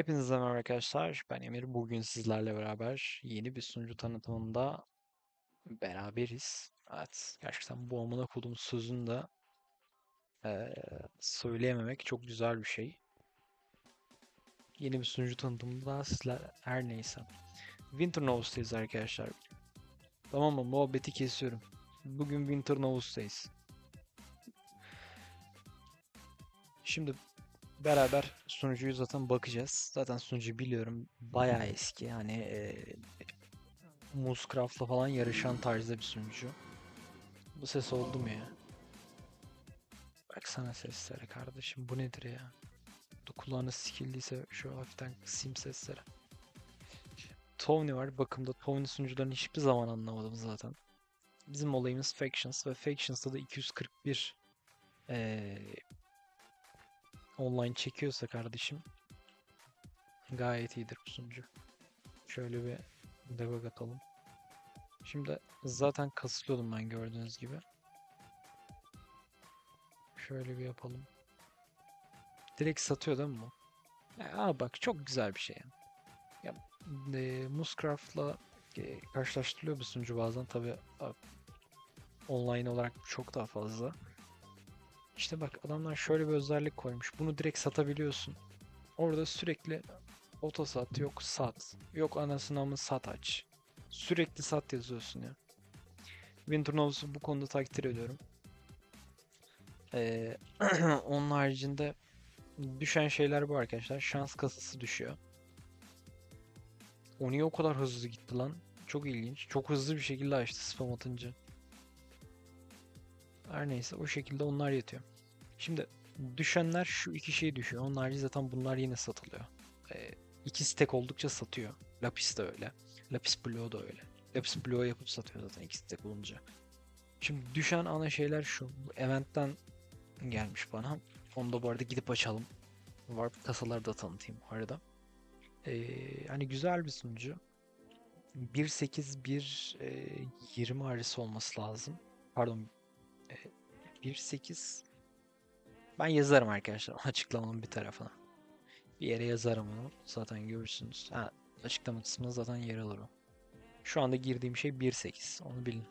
Hepinize merhaba arkadaşlar. Ben Emir. Bugün sizlerle beraber yeni bir sunucu tanıtımında beraberiz. Evet, gerçekten bu amına kodum sözünü de eee, söyleyememek çok güzel bir şey. Yeni bir sunucu tanıtımında sizler her neyse. Winter Noves'tayız arkadaşlar. Tamam mı? Muhabbeti kesiyorum. Bugün Winter Noves'tayız. Şimdi beraber sunucuyu zaten bakacağız. Zaten sunucu biliyorum. Bayağı eski. Hani eee Muscraft'la falan yarışan tarzda bir sunucu. Bu ses oldu mu ya? Baksana seslere kardeşim. Bu nedir ya? Kulağınız sikildiyse şu hafiften kısayım sesleri. Tony var. Bakımda Tony sunucularını hiçbir zaman anlamadım zaten. Bizim olayımız Factions ve Factions'ta da 241 eee online çekiyorsa kardeşim gayet iyidir bu sunucu. Şöyle bir debug atalım. Şimdi zaten kasılıyordum ben gördüğünüz gibi. Şöyle bir yapalım. Direkt satıyor değil mi bu? Ya, aa bak çok güzel bir şey. Ya e, Muscraft'la e, karşılaştırılıyor bu sunucu bazen tabi online olarak çok daha fazla. İşte bak adamlar şöyle bir özellik koymuş. Bunu direkt satabiliyorsun. Orada sürekli otosat yok sat. Yok anasını mı sat aç. Sürekli sat yazıyorsun ya. Winter bu konuda takdir ediyorum. Ee, onun haricinde düşen şeyler bu arkadaşlar. Şans kasası düşüyor. O niye o kadar hızlı gitti lan? Çok ilginç. Çok hızlı bir şekilde açtı spam atınca. Her neyse o şekilde onlar yatıyor. Şimdi düşenler şu iki şey düşüyor. Onun harici zaten bunlar yine satılıyor. Ee, iki stack oldukça satıyor. Lapis de öyle. Lapis Blue da öyle. Lapis Blue yapıp satıyor zaten iki stack olunca. Şimdi düşen ana şeyler şu. Bu eventten gelmiş bana. Onu da bu arada gidip açalım. Warp kasaları da tanıtayım arada. Ee, hani güzel bir sunucu. 1.8 1 e, 20 arası olması lazım. Pardon. E, 1.8 ben yazarım arkadaşlar açıklamanın bir tarafına. Bir yere yazarım onu. Zaten görürsünüz. Ha, açıklama kısmında zaten yer alır o. Şu anda girdiğim şey 1.8. Onu bilin.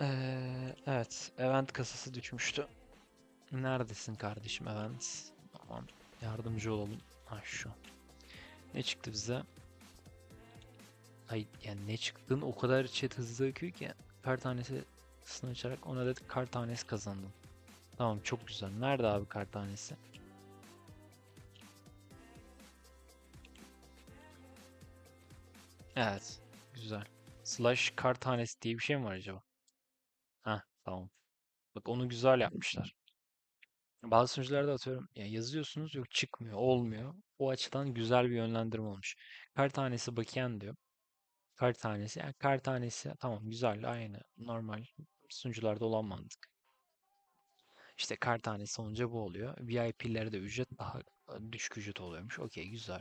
Ee, evet. Event kasası düşmüştü. Neredesin kardeşim Event? Aman yardımcı olalım. Ha şu. Ne çıktı bize? Ay yani ne çıktığını o kadar chat hızlı akıyor ki her tanesi açarak 10 adet kart tanesi kazandım. Tamam çok güzel. Nerede abi kart tanesi? Evet. Güzel. Slash kart tanesi diye bir şey mi var acaba? Heh tamam. Bak onu güzel yapmışlar. Bazı sunucularda atıyorum ya yazıyorsunuz yok çıkmıyor olmuyor. O açıdan güzel bir yönlendirme olmuş. Kart tanesi bakiyen diyor. Kart tanesi yani kart tanesi tamam güzel aynı normal sunucularda olan mantık. İşte kart tanesi olunca bu oluyor. VIP'lere de ücret daha düşük ücret oluyormuş. Okey güzel.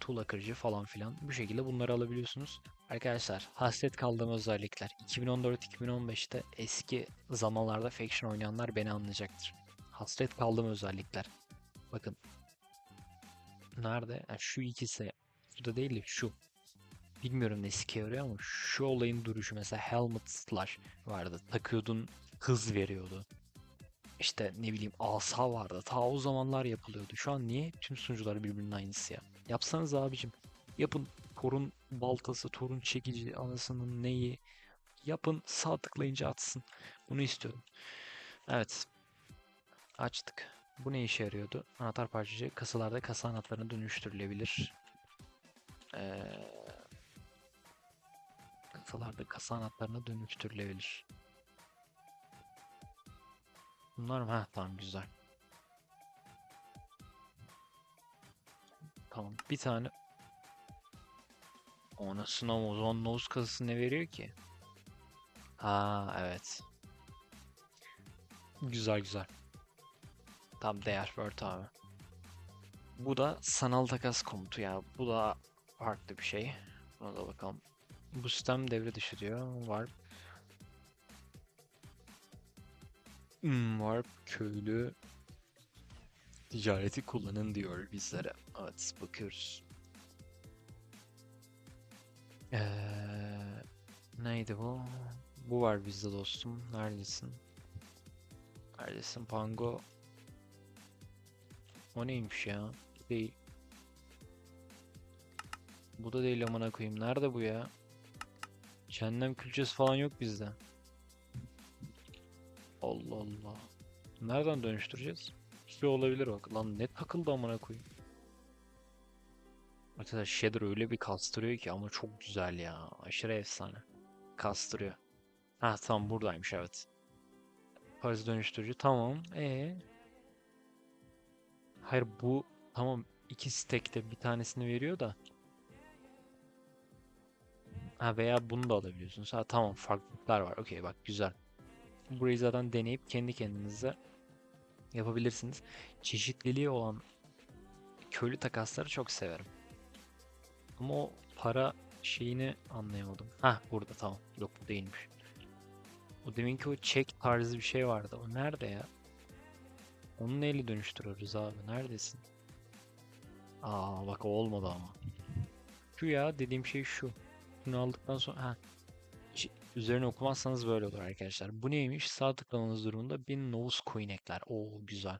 Tuğla kırıcı falan filan. Bu şekilde bunları alabiliyorsunuz. Arkadaşlar hasret kaldığım özellikler. 2014-2015'te eski zamanlarda Faction oynayanlar beni anlayacaktır. Hasret kaldığım özellikler. Bakın. Nerede? Yani şu ikisi. Burada değil de şu. Bilmiyorum ne sike yarıyor ama şu olayın duruşu mesela Helmet Slash vardı. Takıyordun hız veriyordu. İşte ne bileyim asa vardı. Ta o zamanlar yapılıyordu. Şu an niye tüm sunucular birbirinin aynısı ya? Yapsanız abicim. Yapın torun baltası, torun çekici, anasının neyi. Yapın sağ tıklayınca atsın. Bunu istiyordum. Evet. Açtık. Bu ne işe yarıyordu? Anahtar parçacığı kasalarda kasa anahtarına dönüştürülebilir. Ee, kasalarda kasa anahtarına dönüştürülebilir. Bunlar mı? Ha tamam güzel. Tamam bir tane Anasını ama o zaman nose kasası ne veriyor ki? Ha evet. Güzel güzel. Tam değer Word abi. Bu da sanal takas komutu ya. Bu da farklı bir şey. Buna da bakalım. Bu sistem devre dışı diyor. Warp. Hmm, warp köylü. Ticareti kullanın diyor bizlere. Evet bakıyoruz. Ee, neydi bu? Bu var bizde dostum. Neredesin? Neredesin Pango? O neymiş ya? Değil. Bu da değil amına koyayım. Nerede bu ya? Cehennem külçesi falan yok bizde. Allah Allah. Nereden dönüştüreceğiz? Şu olabilir bak. Lan ne takıldı amına koyayım. Arkadaşlar Shader öyle bir kastırıyor ki ama çok güzel ya. Aşırı efsane. Kastırıyor. Ha tamam buradaymış evet. Paris dönüştürücü tamam. E Hayır bu tamam iki stack'te bir tanesini veriyor da. Ha veya bunu da alabiliyorsunuz. Ha tamam farklılıklar var. Okey bak güzel. Burayı zaten deneyip kendi kendinize yapabilirsiniz. Çeşitliliği olan köylü takasları çok severim. Ama o para şeyini anlayamadım. Ha burada tamam. Yok değilmiş. O deminki o check tarzı bir şey vardı. O nerede ya? Onu neyle dönüştürüyoruz abi? Neredesin? Aa bak o olmadı ama. Şu ya dediğim şey şu. Bunu aldıktan sonra ha. Üzerine okumazsanız böyle olur arkadaşlar. Bu neymiş? Sağ tıklamanız durumunda bir Novus Coin ekler. Oo güzel.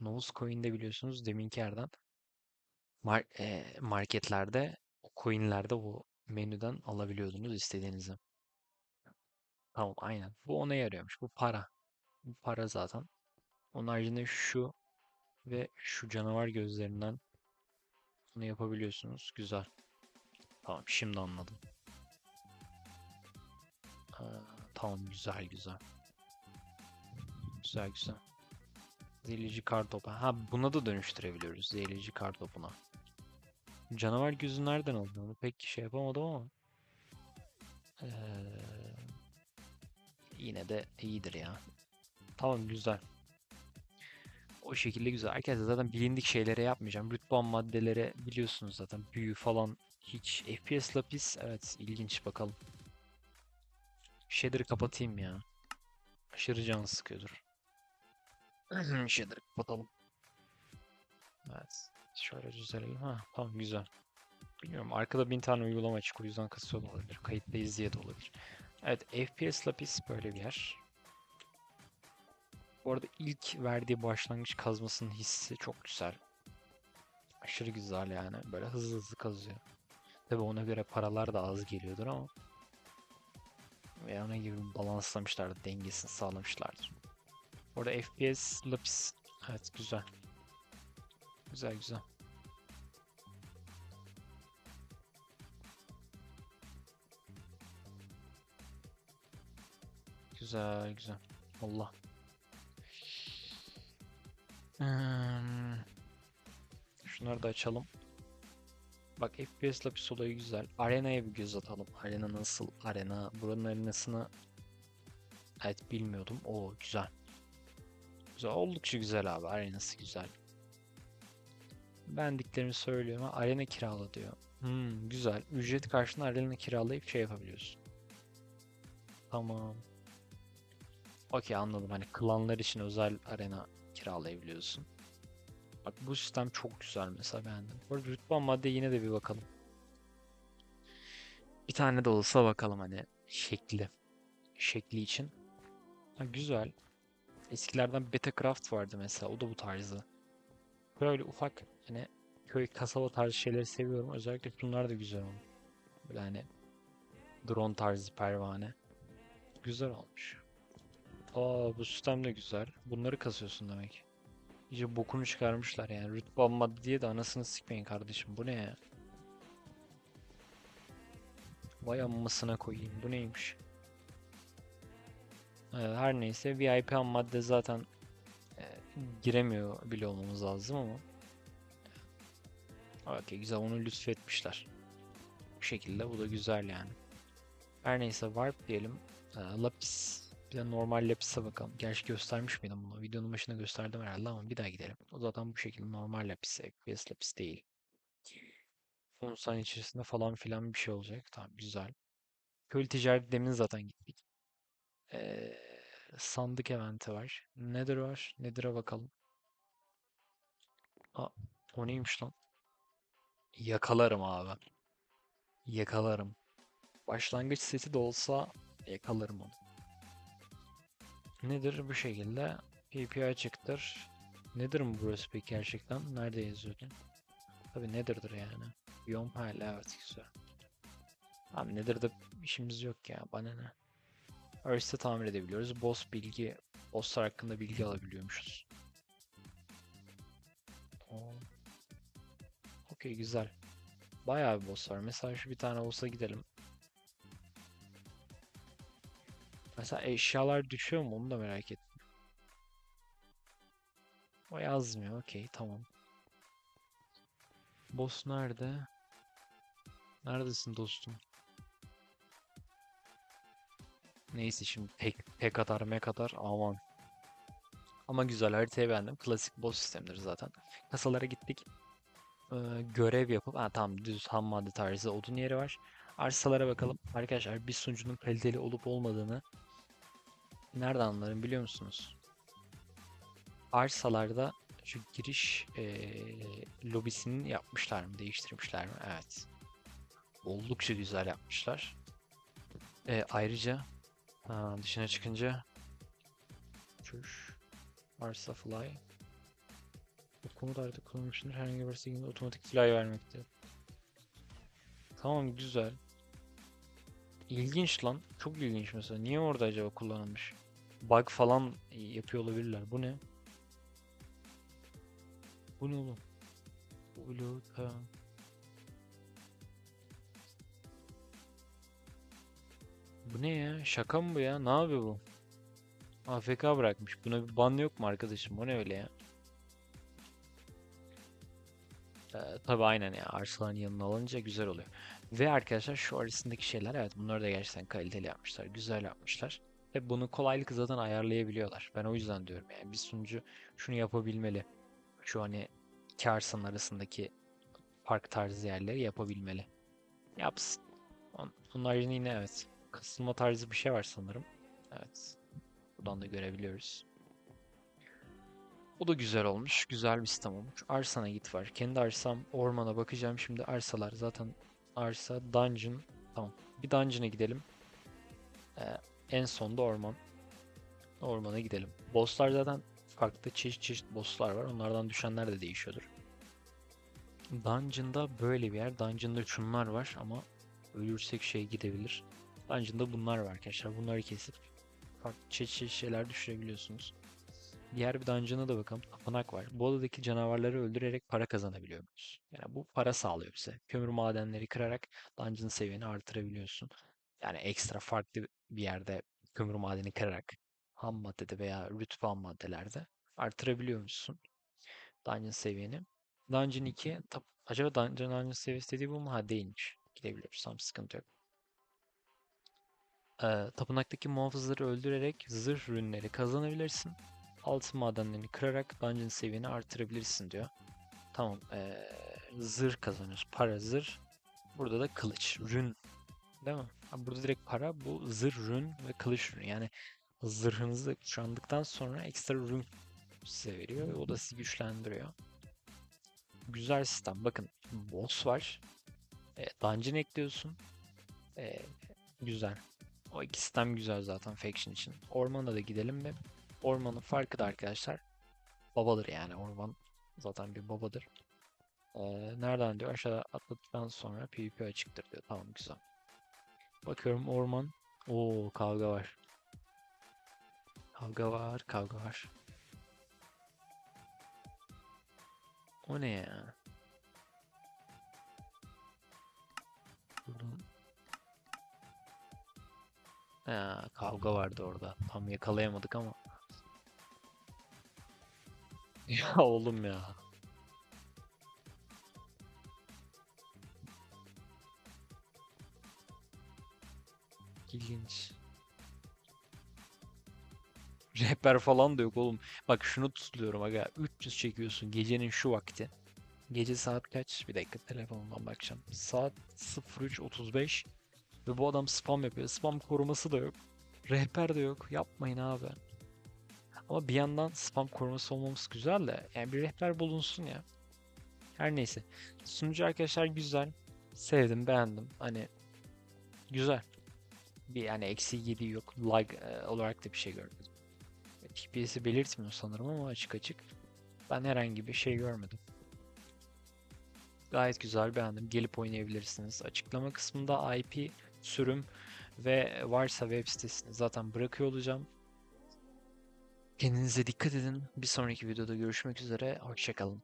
Novus Coin'de biliyorsunuz deminki yerden mar e, marketlerde o coinlerde bu menüden alabiliyordunuz istediğinizi. Tamam aynen. Bu ona yarıyormuş. Bu para. Bu para zaten. Onun haricinde şu ve şu canavar gözlerinden bunu yapabiliyorsunuz. Güzel. Tamam şimdi anladım. Tamam güzel güzel. Güzel güzel. Zehirleyici kar topu. Ha buna da dönüştürebiliyoruz. Zehirleyici kar topuna. Canavar gözü nereden aldı onu pek şey yapamadım ama. Ee, yine de iyidir ya. Tamam güzel. O şekilde güzel. Arkadaşlar zaten bilindik şeylere yapmayacağım. Rütban maddelere biliyorsunuz zaten. Büyü falan hiç. FPS lapis evet ilginç bakalım. Shader'ı kapatayım ya. Aşırı can sıkıyordur. Shader'ı kapatalım. Evet. Şöyle düzelelim. Ha tamam güzel. Bilmiyorum arkada bin tane uygulama açık o yüzden kasıyor olabilir. Kayıttayız diye de olabilir. Evet FPS lapis böyle bir yer. Bu arada ilk verdiği başlangıç kazmasının hissi çok güzel. Aşırı güzel yani. Böyle hızlı hızlı kazıyor. Tabi ona göre paralar da az geliyordur ama. Ve ona gibi balanslamışlardır. Dengesini sağlamışlardır. Orada FPS lapis. Evet güzel. Güzel güzel. Güzel güzel. Allah. Hmm. Şunları da açalım. Bak FPS lapis olayı güzel. Arena'ya bir göz atalım. Arena nasıl? Arena. Buranın arenasını evet bilmiyordum. Oo güzel. Güzel. Oldukça güzel abi. Arenası güzel. Beğendiklerimi söylüyorum. Arena kirala diyor. Hmm, güzel. Ücret karşılığında arena kiralayıp şey yapabiliyorsun. Tamam. Okey anladım. Hani klanlar için özel arena kiralayabiliyorsun. Bak bu sistem çok güzel mesela beğendim. Bu arada rütban madde yine de bir bakalım. Bir tane de olsa bakalım hani şekli. Şekli için. Ha, güzel. Eskilerden Betacraft vardı mesela. O da bu tarzı. Böyle ufak hani köy kasaba tarzı şeyleri seviyorum. Özellikle bunlar da güzel olmuş. Böyle hani drone tarzı pervane. Güzel olmuş. Aa bu sistem de güzel. Bunları kasıyorsun demek. İyice bokunu çıkarmışlar yani. Rütban madde diye de anasını sikmeyin kardeşim. Bu ne ya? Vay ammasına koyayım. Bu neymiş? Evet, her neyse VIP ham madde zaten e, giremiyor bile olmamız lazım ama. Okey güzel onu lütfetmişler. Bu şekilde bu da güzel yani. Her neyse warp diyelim. E, lapis. Bir de normal lapis'e bakalım. Gerçi göstermiş miydim bunu? Videonun başında gösterdim herhalde ama bir daha gidelim. O zaten bu şekilde normal lapis. FPS lapis değil. 10 saniye içerisinde falan filan bir şey olacak. Tamam güzel. Köylü ticaret demin zaten gittik. Ee, sandık eventi var. Nether var. Nether'a bakalım. O neymiş lan? Yakalarım abi. Yakalarım. Başlangıç seti de olsa yakalarım onu. Nedir bu şekilde? PPI çıktır. Nedir mi burası peki gerçekten? Nerede yazıyordu? Tabi nedirdir yani. Beyond Pile evet güzel. Abi nedir de işimiz yok ya bana ne. Earth'te tamir edebiliyoruz. Boss bilgi, bosslar hakkında bilgi alabiliyormuşuz. Okey güzel. Bayağı bir boss var. Mesela şu bir tane olsa gidelim. Mesela eşyalar düşüyor mu onu da merak ettim. O yazmıyor. Okey tamam. Boss nerede? Neredesin dostum? Neyse şimdi pek pek atar mek atar aman. Ama güzel haritayı beğendim. Klasik boss sistemleri zaten. Kasalara gittik. Ee, görev yapıp ha tamam düz ham madde tarzı odun yeri var. Arsalara bakalım. Arkadaşlar bir sunucunun kaliteli olup olmadığını nereden anlarım biliyor musunuz? Arsalarda şu giriş eee lobisini yapmışlar mı? Değiştirmişler mi? Evet. Oldukça güzel yapmışlar. E, ayrıca ha, dışına çıkınca Çüş. Arsa Fly bu komut artık kullanılmıştır. Herhangi bir şekilde otomatik fly vermekte. Tamam güzel. İlginç lan. Çok ilginç mesela. Niye orada acaba kullanılmış? Bug falan yapıyor olabilirler. Bu ne? Bu ne oğlum? Blue ha. Bu ne ya? Şaka mı bu ya? Ne yapıyor bu? AFK bırakmış. Buna bir ban yok mu arkadaşım? O ne öyle ya? Ee, tabii aynen ya. Arsaların yanına alınca güzel oluyor. Ve arkadaşlar şu arasındaki şeyler evet bunları da gerçekten kaliteli yapmışlar. Güzel yapmışlar. Ve bunu kolaylıkla zaten ayarlayabiliyorlar. Ben o yüzden diyorum yani bir sunucu şunu yapabilmeli. Şu hani iki arsanın arasındaki park tarzı yerleri yapabilmeli. Yapsın. Bunlar yine evet. Kasılma tarzı bir şey var sanırım. Evet. Buradan da görebiliyoruz. O da güzel olmuş. Güzel bir sistem olmuş. Arsana git var. Kendi arsam ormana bakacağım. Şimdi arsalar zaten arsa dungeon. Tamam. Bir dungeon'a gidelim. Ee, en sonda orman. Ormana gidelim. Bosslar zaten farklı çeşit çeşit bosslar var. Onlardan düşenler de değişiyordur. Dungeon'da böyle bir yer. Dungeon'da şunlar var ama ölürsek şey gidebilir. Dungeon'da bunlar var arkadaşlar. Bunları kesip farklı çeşit şeyler düşürebiliyorsunuz. Diğer bir dungeon'a da bakalım. Tapınak var. Bu adadaki canavarları öldürerek para kazanabiliyoruz. Yani bu para sağlıyor bize. Kömür madenleri kırarak dungeon seviyeni artırabiliyorsun. Yani ekstra farklı bir yerde kömür madeni kırarak ham maddede veya rütbe ham maddelerde artırabiliyormuşsun dungeon seviyeni. Dungeon 2 tap- acaba Dungeon Dungeon seviyesi dediği bu mu? Ha değilmiş. Gidebiliyoruz. Tam sıkıntı yok. Ee, tapınaktaki muhafızları öldürerek zırh ürünleri kazanabilirsin. Altın madenlerini kırarak dungeon seviyeni artırabilirsin diyor. Tamam. ee, zırh kazanıyoruz. Para zırh. Burada da kılıç. Rün. Değil mi? Burada direkt para. Bu zırh rün ve kılıç rün. Yani zırhınızı kuşandıktan sonra ekstra rün size veriyor. ve O da sizi güçlendiriyor. Güzel sistem. Bakın boss var. E, dungeon ekliyorsun. E, güzel. O iki sistem güzel zaten faction için. Ormana da gidelim mi? Ormanın farkı da arkadaşlar babadır yani. Orman zaten bir babadır. E, nereden diyor? Aşağı atladıktan sonra PvP açıktır diyor. Tamam güzel. Bakıyorum orman. Oo kavga var. Kavga var, kavga var. O ne ya? Ha, kavga vardı orada. Tam yakalayamadık ama. Ya oğlum ya. İlginç. Rehber falan da yok oğlum. Bak şunu tutuluyorum aga. 300 çekiyorsun gecenin şu vakti. Gece saat kaç? Bir dakika telefonumdan bakacağım. Saat 03.35 ve bu adam spam yapıyor. Spam koruması da yok. Rehber de yok. Yapmayın abi. Ama bir yandan spam koruması olmaması güzel de yani bir rehber bulunsun ya. Her neyse. Sunucu arkadaşlar güzel. Sevdim, beğendim. Hani güzel. Bir yani eksi 7 yok. Lag e, olarak da bir şey görmedim. TPS'i belirtmiyor sanırım ama açık açık. Ben herhangi bir şey görmedim. Gayet güzel beğendim. Gelip oynayabilirsiniz. Açıklama kısmında IP, sürüm ve varsa web sitesini zaten bırakıyor olacağım. Kendinize dikkat edin. Bir sonraki videoda görüşmek üzere. Hoşçakalın.